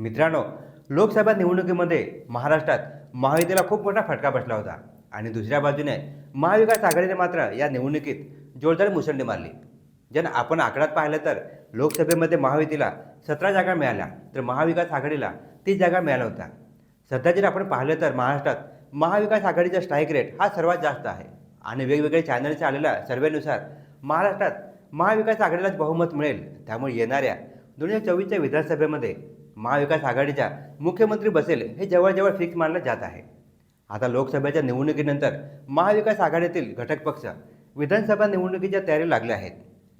मित्रांनो लोकसभा निवडणुकीमध्ये महाराष्ट्रात महायुतीला खूप मोठा फटका बसला होता आणि दुसऱ्या बाजूने महाविकास आघाडीने मात्र या निवडणुकीत जोरदार मुसंडी मारली. जर आपण आकड्यात पाहिलं तर लोकसभेमध्ये महायुतीला सतरा जागा मिळाल्या तर महाविकास आघाडीला तीस जागा मिळाल्या होत्या. सध्या जर आपण पाहिलं तर महाराष्ट्रात महाविकास आघाडीचा स्ट्राईक रेट हा सर्वात जास्त आहे आणि वेगवेगळे चॅनलच्या आलेल्या सर्वेनुसार महाराष्ट्रात महाविकास आघाडीलाच बहुमत मिळेल. त्यामुळे येणाऱ्या दोन हजार चोवीसच्या विधानसभेमध्ये महाविकास आघाडीच्या मुख्यमंत्री बसेल हे जवळजवळ फिक्स मानलं जात आहे. आता लोकसभेच्या निवडणुकीनंतर महाविकास आघाडीतील घटक पक्ष विधानसभा निवडणुकीच्या तयारी लागले आहेत.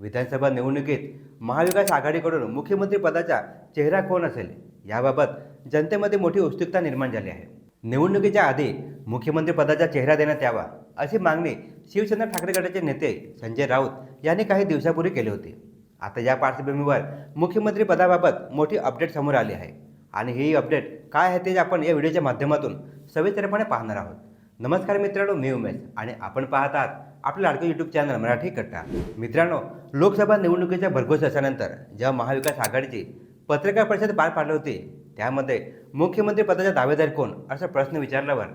विधानसभा निवडणुकीत महाविकास आघाडीकडून मुख्यमंत्री पदाचा चेहरा कोण असेल? याबाबत जनतेमध्ये मोठी उत्सुकता निर्माण झाली आहे. निवडणुकीच्या आधी मुख्यमंत्री पदाचा चेहरा देण्यात यावा अशी मागणी शिवसेना ठाकरे गटाचे नेते संजय राऊत यांनी काही दिवसापूर्वी केली होती. आता या पार्श्वभूमीवर मुख्यमंत्री पदाबाबत मोठी अपडेट समोर आली आहे. आणि ही अपडेट काय आहे ते आपण या व्हिडिओच्या माध्यमातून सविस्तरपणे पाहणार आहोत. नमस्कार मित्रांनो मी उमेश आणि आपण पाहत आहात आपलं लाडकं यूट्यूब चॅनल मराठी कट्टा. मित्रांनो लोकसभा निवडणुकीच्या भरघोस असल्यानंतर जेव्हा महाविकास आघाडीची पत्रकार परिषद पार पाडली होती त्यामध्ये मुख्यमंत्री पदाचा दावेदार कोण असा प्रश्न विचारल्यावर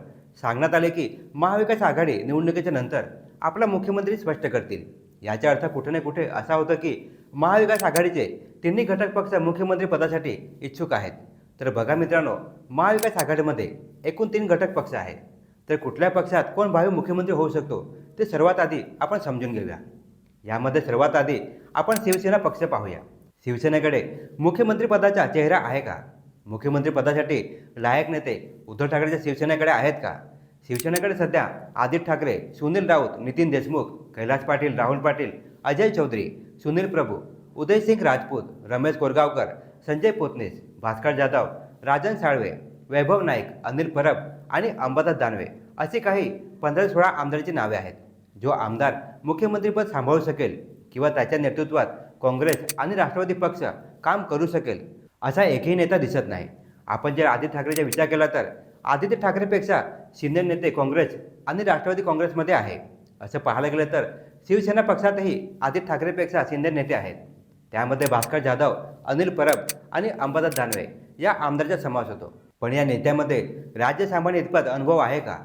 सांगण्यात आले की महाविकास आघाडी निवडणुकीच्या नंतर आपला मुख्यमंत्री स्पष्ट करतील. याचा अर्थ कुठे ना कुठे असा होता की महाविकास आघाडीचे तिन्ही घटक पक्ष मुख्यमंत्री पदासाठी इच्छुक आहेत. तर बघा मित्रांनो महाविकास आघाडीमध्ये एकूण तीन घटक पक्ष आहेत. तर कुठल्या पक्षात कोण भावी मुख्यमंत्री होऊ शकतो ते सर्वात आधी आपण समजून घेऊया. यामध्ये सर्वात आधी आपण शिवसेना पक्ष पाहूया. शिवसेनेकडे मुख्यमंत्रीपदाचा चेहरा आहे का? मुख्यमंत्रीपदासाठी लायक नेते उद्धव ठाकरेच्या शिवसेनेकडे आहेत का? शिवसेनेकडे सध्या आदित्य ठाकरे सुनील राऊत नितीन देशमुख कैलास पाटील राहुल पाटील अजय चौधरी सुनील प्रभू उदयसिंग राजपूत रमेश कोरगावकर संजय पोतनीस भास्कर जाधव राजन साळवे वैभव नाईक अनिल परब आणि अंबादास दानवे असे काही पंधरा सोळा आमदारांची नावे आहेत. जो आमदार मुख्यमंत्रीपद सांभाळू शकेल किंवा त्याच्या नेतृत्वात काँग्रेस आणि राष्ट्रवादी पक्ष काम करू शकेल असा एकही नेता दिसत नाही. आपण जर आदित्य ठाकरेचा विचार केला तर आदित्य ठाकरेपेक्षा शिंदे नेते काँग्रेस आणि राष्ट्रवादी काँग्रेसमध्ये आहे. असं पाहायला गेलं तर शिवसेना पक्षातही आदित्य ठाकरेपेक्षा शिंदे नेते आहेत. त्यामध्ये भास्कर जाधव अनिल परब आणि अंबादास दानवे या आमदारचा समावेश होतो. पण या नेत्यामध्ये राज्य सांभाळणे इतपत अनुभव आहे का?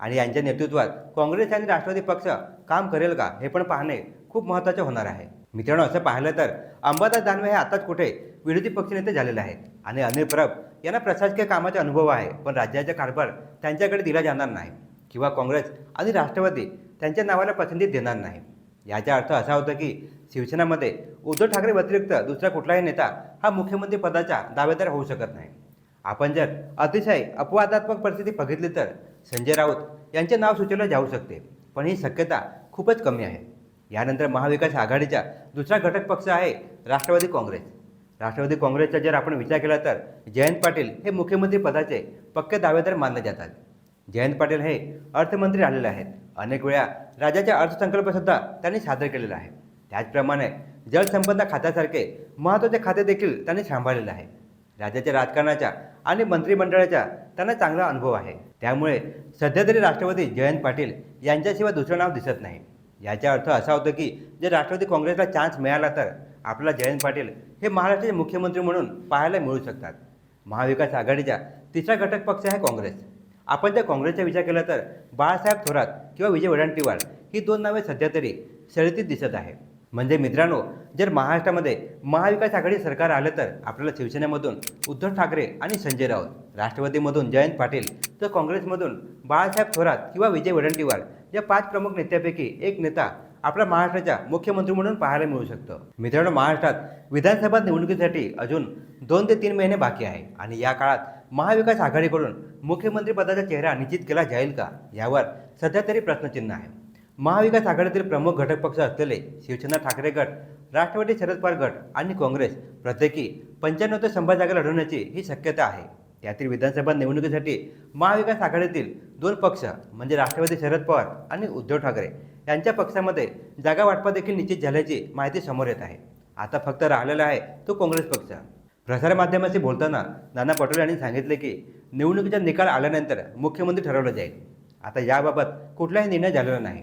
आणि यांच्या नेतृत्वात काँग्रेस आणि राष्ट्रवादी पक्ष काम करेल का हे पण पाहणे खूप महत्त्वाचे होणार आहे. मित्रांनो असं पाहिलं तर अंबादास दानवे हे आताच कुठे विरोधी पक्षनेते झालेले आहेत आणि अनिल परब यांना प्रशासकीय कामाचा अनुभव आहे पण राज्याचा कारभार त्यांच्याकडे दिला जाणार नाही. किंवा काँग्रेस आणि राष्ट्रवादी त्यांच्या नावाला पसंती देणार नाही. याचा अर्थ असा होता की शिवसेनामध्ये उद्धव ठाकरे व्यतिरिक्त दुसरा कुठलाही नेता हा मुख्यमंत्री पदाचा दावेदार होऊ शकत नाही. आपण जर अतिशय अपवादात्मक परिस्थिती बघितली तर संजय राऊत यांचे नाव सुचवले जाऊ शकते पण ही शक्यता खूपच कमी आहे. यानंतर महाविकास आघाडीचा दुसरा घटक पक्ष आहे राष्ट्रवादी काँग्रेस. राष्ट्रवादी काँग्रेसचा जर आपण विचार केला तर जयंत पाटील हे मुख्यमंत्री पदाचे पक्के दावेदार मानले जातात. जयंत पाटील हे अर्थमंत्री आलेले आहेत. अनेक वेळा राज्याचा अर्थसंकल्पसुद्धा त्यांनी सादर केलेला आहे. त्याचप्रमाणे जलसंपदा खात्यासारखे महत्त्वाचे खाते देखील त्यांनी सांभाळलेलं आहे. राज्याच्या राजकारणाच्या आणि मंत्रिमंडळाचा त्यांना चांगला अनुभव आहे. त्यामुळे सध्या तरी राष्ट्रवादी जयंत पाटील यांच्याशिवाय दुसरं नाव दिसत नाही. याचा अर्थ असा होतो की जर राष्ट्रवादी काँग्रेसला चान्स मिळाला तर आपला जयंत पाटील हे महाराष्ट्राचे मुख्यमंत्री म्हणून पाहायला मिळू शकतात. महाविकास आघाडीचा तिसरा घटक पक्ष आहे काँग्रेस. आपण जर काँग्रेसचा विचार केला तर बाळासाहेब थोरात किंवा विजय वडेट्टीवार ही दोन नावे सध्या तरी शर्यतीत दिसत आहे. म्हणजे मित्रांनो जर महाराष्ट्रामध्ये महाविकास आघाडी सरकार आलं तर आपल्याला शिवसेनेमधून उद्धव ठाकरे आणि संजय राऊत राष्ट्रवादीमधून जयंत पाटील तर काँग्रेसमधून बाळासाहेब थोरात किंवा विजय वडेट्टीवार या पाच प्रमुख नेत्यापैकी एक नेता आपल्या महाराष्ट्राच्या मुख्यमंत्री म्हणून पाहायला मिळू शकतो. मित्रांनो महाराष्ट्रात विधानसभा निवडणुकीसाठी अजून दोन ते तीन महिने बाकी आहे आणि या काळात महाविकास आघाडीकडून मुख्यमंत्रीपदाचा चेहरा निश्चित केला जाईल का? यावर सध्या तरी प्रश्नचिन्ह आहे. महाविकास आघाडीतील प्रमुख घटक पक्ष असलेले शिवसेना ठाकरे गट राष्ट्रवादी शरद पवार गट आणि काँग्रेस प्रत्येकी पंच्याण्णव ते शंभर जागा लढवण्याची ही शक्यता आहे. त्यातील विधानसभा निवडणुकीसाठी महाविकास आघाडीतील दोन पक्ष म्हणजे राष्ट्रवादी शरद पवार आणि उद्धव ठाकरे यांच्या पक्षामध्ये जागा वाटपा देखील निश्चित झाल्याची माहिती समोर येत आहे. आता फक्त राहिलेला आहे तो काँग्रेस पक्ष. प्रसारमाध्यमाशी बोलताना नाना पटोले यांनी सांगितले की निवडणुकीचा निकाल आल्यानंतर मुख्यमंत्री ठरवलं जाईल. आता याबाबत कुठलाही निर्णय झालेला नाही.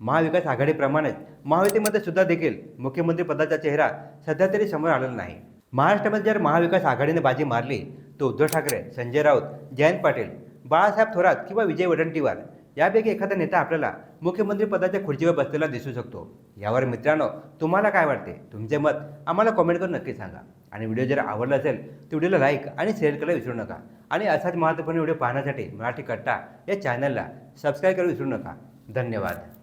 महाविकास आघाडीप्रमाणेच महायुतीमध्ये सुद्धा देखील मुख्यमंत्री पदाचा चेहरा सध्या तरी समोर आलेला नाही. महाराष्ट्रामध्ये जर महाविकास आघाडीने बाजी मारली तर उद्धव ठाकरे संजय राऊत जयंत पाटील बाळासाहेब थोरात किंवा विजय वडंटीवार यापैकी एखादा नेता आपल्याला मुख्यमंत्री पदाच्या खुर्चीवर बसलेला दिसू शकतो. यावर मित्रांनो तुम्हाला काय वाटते? तुमचे मत आम्हाला कॉमेंट करून नक्की सांगा. आणि व्हिडिओ जर आवडला असेल तर व्हिडिओला लाईक आणि शेअर करायला विसरू नका. आणि असाच महत्त्वपूर्ण व्हिडिओ पाहण्यासाठी मराठी कट्टा या चॅनलला सबस्क्राईब करायला विसरू नका. धन्यवाद.